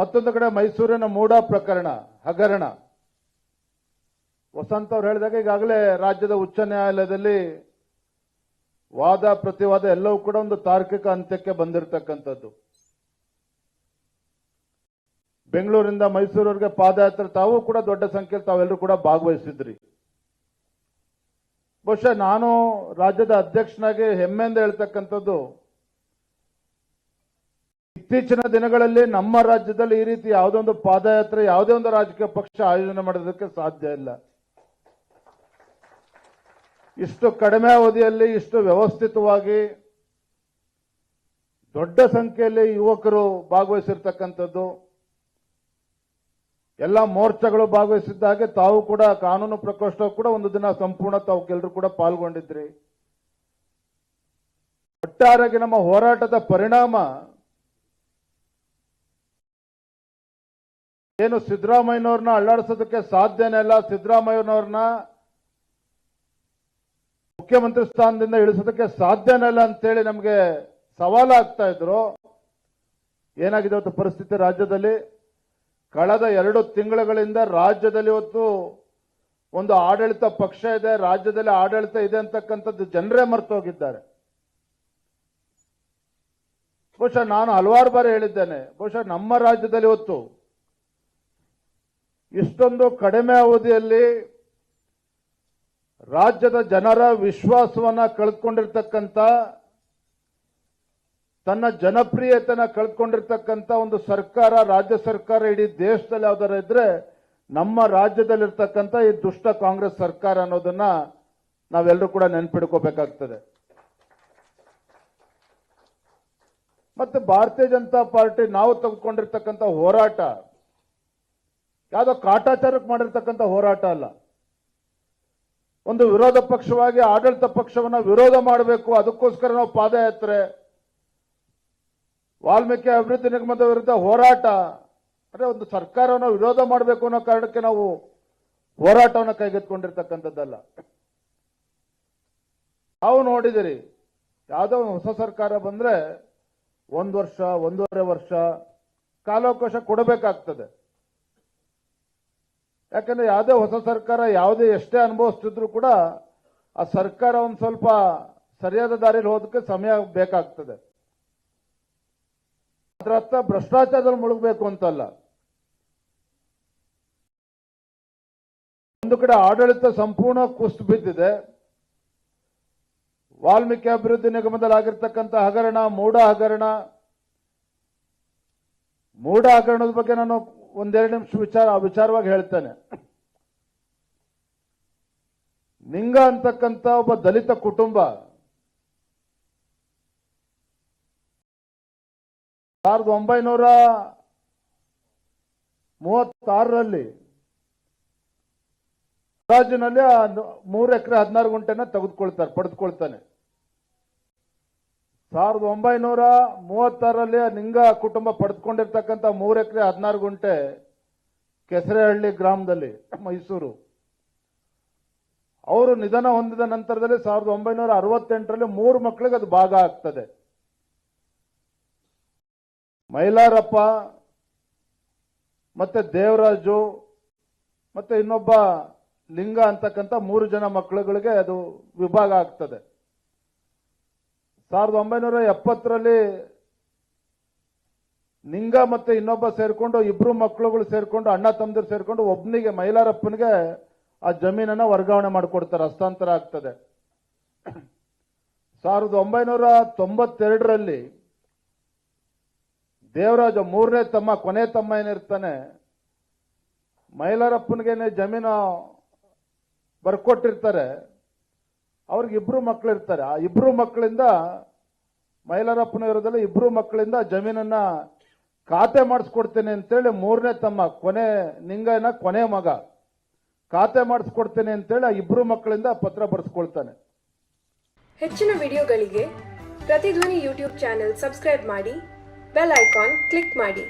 ಮತ್ತೊಂದು ಕಡೆ ಮೈಸೂರಿನ ಮೂಡ ಪ್ರಕರಣ, ಹಗರಣ. ವಸಂತ್ ಅವ್ರು ಹೇಳಿದಾಗ ಈಗಾಗಲೇ ರಾಜ್ಯದ ಉಚ್ಚ ನ್ಯಾಯಾಲಯದಲ್ಲಿ ವಾದ, ಪ್ರತಿವಾದ ಎಲ್ಲವೂ ಕೂಡ ಒಂದು ತಾರ್ಕಿಕ ಅಂತ್ಯಕ್ಕೆ ಬಂದಿರತಕ್ಕಂಥದ್ದು. ಬೆಂಗಳೂರಿಂದ ಮೈಸೂರವರೆಗೆ ಪಾದಯಾತ್ರೆ, ತಾವು ಕೂಡ ದೊಡ್ಡ ಸಂಖ್ಯೆಯಲ್ಲಿ ತಾವೆಲ್ಲರೂ ಕೂಡ ಭಾಗವಹಿಸಿದ್ರಿ. ಬಹುಶಃ ನಾನು ರಾಜ್ಯದ ಅಧ್ಯಕ್ಷನಾಗಿ ಹೆಮ್ಮೆಯಿಂದ ಹೇಳ್ತಕ್ಕಂಥದ್ದು ಇತ್ತೀಚಿನ ದಿನಗಳಲ್ಲಿ ನಮ್ಮ ರಾಜ್ಯದಲ್ಲಿ ಈ ರೀತಿ ಯಾವುದೊಂದು ಪಾದಯಾತ್ರೆ, ಯಾವುದೇ ಒಂದು ರಾಜಕೀಯ ಪಕ್ಷ ಆಯೋಜನೆ ಮಾಡೋದಕ್ಕೆ ಸಾಧ್ಯ ಇಲ್ಲ. ಇಷ್ಟು ಕಡಿಮೆ ಅವಧಿಯಲ್ಲಿ, ಇಷ್ಟು ವ್ಯವಸ್ಥಿತವಾಗಿ ದೊಡ್ಡ ಸಂಖ್ಯೆಯಲ್ಲಿ ಯುವಕರು ಭಾಗವಹಿಸಿರ್ತಕ್ಕಂಥದ್ದು, ಎಲ್ಲ ಮೋರ್ಚಾಗಳು ಭಾಗವಹಿಸಿದ್ದ ಹಾಗೆ ತಾವು ಕೂಡ ಕಾನೂನು ಪ್ರಕೋಷ್ಠ ಕೂಡ ಒಂದು ದಿನ ಸಂಪೂರ್ಣ ತಾವು ಕೆಲರು ಕೂಡ ಪಾಲ್ಗೊಂಡಿದ್ರಿ. ಒಟ್ಟಾರೆಗೆ ನಮ್ಮ ಹೋರಾಟದ ಪರಿಣಾಮ ಏನು ಸಿದ್ದರಾಮಯ್ಯನವ್ರನ್ನ ಅಳ್ಳಾಡಿಸೋದಕ್ಕೆ ಸಾಧ್ಯನೇ ಇಲ್ಲ. ಸಿದ್ದರಾಮಯ್ಯನವ್ರನ್ನ ಮುಖ್ಯಮಂತ್ರಿ ಸ್ಥಾನದಿಂದ ಇಳಿಸೋದಕ್ಕೆ ಸಾಧ್ಯನೇ ಇಲ್ಲ ಅಂತೇಳಿ ನಮಗೆ ಸವಾಲಾಗ್ತಾ ಇದ್ರು. ಏನಾಗಿದೆ ಇವತ್ತು ಪರಿಸ್ಥಿತಿ ರಾಜ್ಯದಲ್ಲಿ? ಕಳೆದ ಎರಡು ತಿಂಗಳುಗಳಿಂದ ರಾಜ್ಯದಲ್ಲಿ ಇವತ್ತು ಒಂದು ಆಡಳಿತ ಪಕ್ಷ ಇದೆ, ರಾಜ್ಯದಲ್ಲಿ ಆಡಳಿತ ಇದೆ ಅಂತಕ್ಕಂಥದ್ದು ಜನರೇ ಮರ್ತೋಗಿದ್ದಾರೆ ಬಹುಶಃ ನಾನು ಹಲವಾರು ಬಾರಿ ಹೇಳಿದ್ದೇನೆ, ಬಹುಶಃ ನಮ್ಮ ರಾಜ್ಯದಲ್ಲಿ ಇವತ್ತು ಇಷ್ಟೊಂದು ಕಡಿಮೆ ಅವಧಿಯಲ್ಲಿ ರಾಜ್ಯದ ಜನರ ವಿಶ್ವಾಸವನ್ನ ಕಳೆದುಕೊಂಡಿರ್ತಕ್ಕಂಥ ತನ್ನ ಜನಪ್ರಿಯತೆನ ಕಳ್ಕೊಂಡಿರ್ತಕ್ಕಂಥ ಒಂದು ಸರ್ಕಾರ, ರಾಜ್ಯ ಸರ್ಕಾರ ಇಡೀ ದೇಶದಲ್ಲಿ ಯಾವ್ದಾರ ಇದ್ರೆ ನಮ್ಮ ರಾಜ್ಯದಲ್ಲಿರ್ತಕ್ಕಂಥ ಈ ದುಷ್ಟ ಕಾಂಗ್ರೆಸ್ ಸರ್ಕಾರ ಅನ್ನೋದನ್ನ ನಾವೆಲ್ಲರೂ ಕೂಡ ನೆನ್ಪಿಡ್ಕೋಬೇಕಾಗ್ತದೆ. ಮತ್ತೆ ಭಾರತೀಯ ಜನತಾ ಪಾರ್ಟಿ ನಾವು ತೆಗೆದುಕೊಂಡಿರ್ತಕ್ಕಂಥ ಹೋರಾಟ ಯಾವುದೋ ಕಾಟಾಚಾರಕ್ಕೆ ಮಾಡಿರ್ತಕ್ಕಂಥ ಹೋರಾಟ ಅಲ್ಲ. ಒಂದು ವಿರೋಧ ಪಕ್ಷವಾಗಿ ಆಡಳಿತ ಪಕ್ಷವನ್ನ ವಿರೋಧ ಮಾಡಬೇಕು, ಅದಕ್ಕೋಸ್ಕರ ನಾವು ಪಾದಯಾತ್ರೆ. ವಾಲ್ಮೀಕಿ ಅಭಿವೃದ್ಧಿ ನಿಗಮದ ವಿರುದ್ಧ ಹೋರಾಟ. ಅಂದರೆ ಒಂದು ಸರ್ಕಾರವನ್ನು ವಿರೋಧ ಮಾಡಬೇಕು ಅನ್ನೋ ಕಾರಣಕ್ಕೆ ನಾವು ಹೋರಾಟವನ್ನು ಕೈಗೆತ್ತಿಕೊಂಡಿರ್ತಕ್ಕಂಥದ್ದಲ್ಲ. ನಾವು ನೋಡಿದಿರಿ, ಯಾವುದೋ ಒಂದು ಹೊಸ ಸರ್ಕಾರ ಬಂದ್ರೆ ಒಂದು ವರ್ಷ, ಒಂದೂವರೆ ವರ್ಷ ಕಾಲಾವಕಾಶ ಕೊಡಬೇಕಾಗ್ತದೆ. ಯಾಕಂದ್ರೆ ಯಾವುದೇ ಹೊಸ ಸರ್ಕಾರ ಯಾವುದೇ ಎಷ್ಟೇ ಅನುಭವಿಸ್ತಿದ್ರು ಕೂಡ ಆ ಸರ್ಕಾರ ಒಂದು ಸ್ವಲ್ಪ ಸರಿಯಾದ ದಾರಿಯಲ್ಲಿ ಹೋದಕ್ಕೆ ಸಮಯ ಬೇಕಾಗ್ತದೆ. ಅದರ ಅರ್ಥ ಭ್ರಷ್ಟಾಚಾರದಲ್ಲಿ ಮುಳುಗಬೇಕು ಅಂತಲ್ಲ. ಒಂದು ಕಡೆ ಆಡಳಿತ ಸಂಪೂರ್ಣ ಕುಸ್ತು ಬಿದ್ದಿದೆ. ವಾಲ್ಮೀಕಿ ಅಭಿವೃದ್ಧಿ ನಿಗಮದಲ್ಲಿ ಆಗಿರ್ತಕ್ಕಂಥ ಹಗರಣ ಮೂಡ ಹಗರಣ ಮೂಡ ಹಗರಣದ ಬಗ್ಗೆ ನಾನು ಒಂದೆರಡು ನಿಮಿಷ ವಿಚಾರ, ವಿಚಾರವಾಗಿ ಹೇಳ್ತೇನೆ. ನಿಂಗ ಅಂತಕ್ಕಂಥ ಒಬ್ಬ ದಲಿತ ಕುಟುಂಬ ಸಾವಿರದ ಒಂಬೈನೂರ ಮೂವತ್ತಾರರಲ್ಲಿ ರಾಜಿನಲ್ಲಿ ಮೂರು ಎಕರೆ ಹದಿನಾರು ಗುಂಟೆನ ತೆಗೆದುಕೊಳ್ತಾರೆ, ಪಡೆದುಕೊಳ್ತಾನೆ. ಸಾವಿರದ ಒಂಬೈನೂರ ಮೂವತ್ತಾರರಲ್ಲಿ ಆ ನಿಂಗ ಕುಟುಂಬ ಪಡೆದುಕೊಂಡಿರ್ತಕ್ಕಂಥ ಮೂರು ಎಕರೆ ಹದಿನಾರು ಗುಂಟೆ ಕೆಸರೆಹಳ್ಳಿ ಗ್ರಾಮದಲ್ಲಿ, ಮೈಸೂರು. ಅವರು ನಿಧನ ಹೊಂದಿದ ನಂತರದಲ್ಲಿ ಸಾವಿರದ ಒಂಬೈನೂರ ಅರವತ್ತೆಂಟರಲ್ಲಿ ಮೂರು ಮಕ್ಕಳಿಗೆ ಅದು ಭಾಗ ಆಗ್ತದೆ. ಮೈಲಾರಪ್ಪ ಮತ್ತೆ ದೇವರಾಜು ಮತ್ತೆ ಇನ್ನೊಬ್ಬ ಲಿಂಗ ಅಂತಕ್ಕಂಥ ಮೂರು ಜನ ಮಕ್ಕಳುಗಳಿಗೆ ಅದು ವಿಭಾಗ ಆಗ್ತದೆ. ಸಾವಿರದ ಒಂಬೈನೂರ ಎಪ್ಪತ್ತರಲ್ಲಿ ನಿಂಗ ಮತ್ತೆ ಇನ್ನೊಬ್ಬ ಸೇರ್ಕೊಂಡು, ಇಬ್ರು ಮಕ್ಕಳುಗಳು ಸೇರ್ಕೊಂಡು, ಅಣ್ಣ ತಮ್ಮದಿರು ಸೇರ್ಕೊಂಡು ಒಬ್ಬನಿಗೆ ಮೈಲಾರಪ್ಪನಿಗೆ ಆ ಜಮೀನನ್ನ ವರ್ಗಾವಣೆ ಮಾಡಿಕೊಡ್ತಾರೆ, ಹಸ್ತಾಂತರ ಆಗ್ತದೆ. ಸಾವಿರದ ಒಂಬೈನೂರ ತೊಂಬತ್ತೆರಡರಲ್ಲಿ ದೇವರಾಜ ಮೂರನೇ ತಮ್ಮ, ಕೊನೆ ತಮ್ಮ ಏನಿರ್ತಾನೆ, ಮೈಲಾರಪ್ಪನಿಗೇನೆ ಜಮೀನು ಬರ್ಕೊಟ್ಟಿರ್ತಾರೆ. ಅವ್ರಿಗೆ ಇಬ್ರು ಮಕ್ಕಳು ಇರ್ತಾರೆ. ಆ ಇಬ್ರು ಮಕ್ಕಳಿಂದ ಮೈಲಾರಪ್ಪನ ವಿರೋಧದಲ್ಲಿ ಇಬ್ರು ಮಕ್ಕಳಿಂದ ಜಮೀನನ್ನ ಖಾತೆ ಮಾಡಿಸ್ಕೊಡ್ತೇನೆ ಅಂತೇಳಿ ಮೂರನೇ ತಮ್ಮ ಕೊನೆ ನಿಂಗನ ಕೊನೆ ಮಗ ಖಾತೆ ಮಾಡಿಸ್ಕೊಡ್ತೇನೆ ಅಂತೇಳಿ ಆ ಇಬ್ರು ಮಕ್ಕಳಿಂದ ಪತ್ರ ಬರೆಸ್ಕೊಳ್ತಾನೆ. ಹೆಚ್ಚಿನ ವಿಡಿಯೋಗಳಿಗೆ ಪ್ರತಿಧ್ವನಿ ಯೂಟ್ಯೂಬ್ ಚಾನೆಲ್ ಸಬ್ಸ್ಕ್ರೈಬ್ ಮಾಡಿ, ಬೆಲ್ ಐಕಾನ್ ಕ್ಲಿಕ್ ಮಾಡಿ.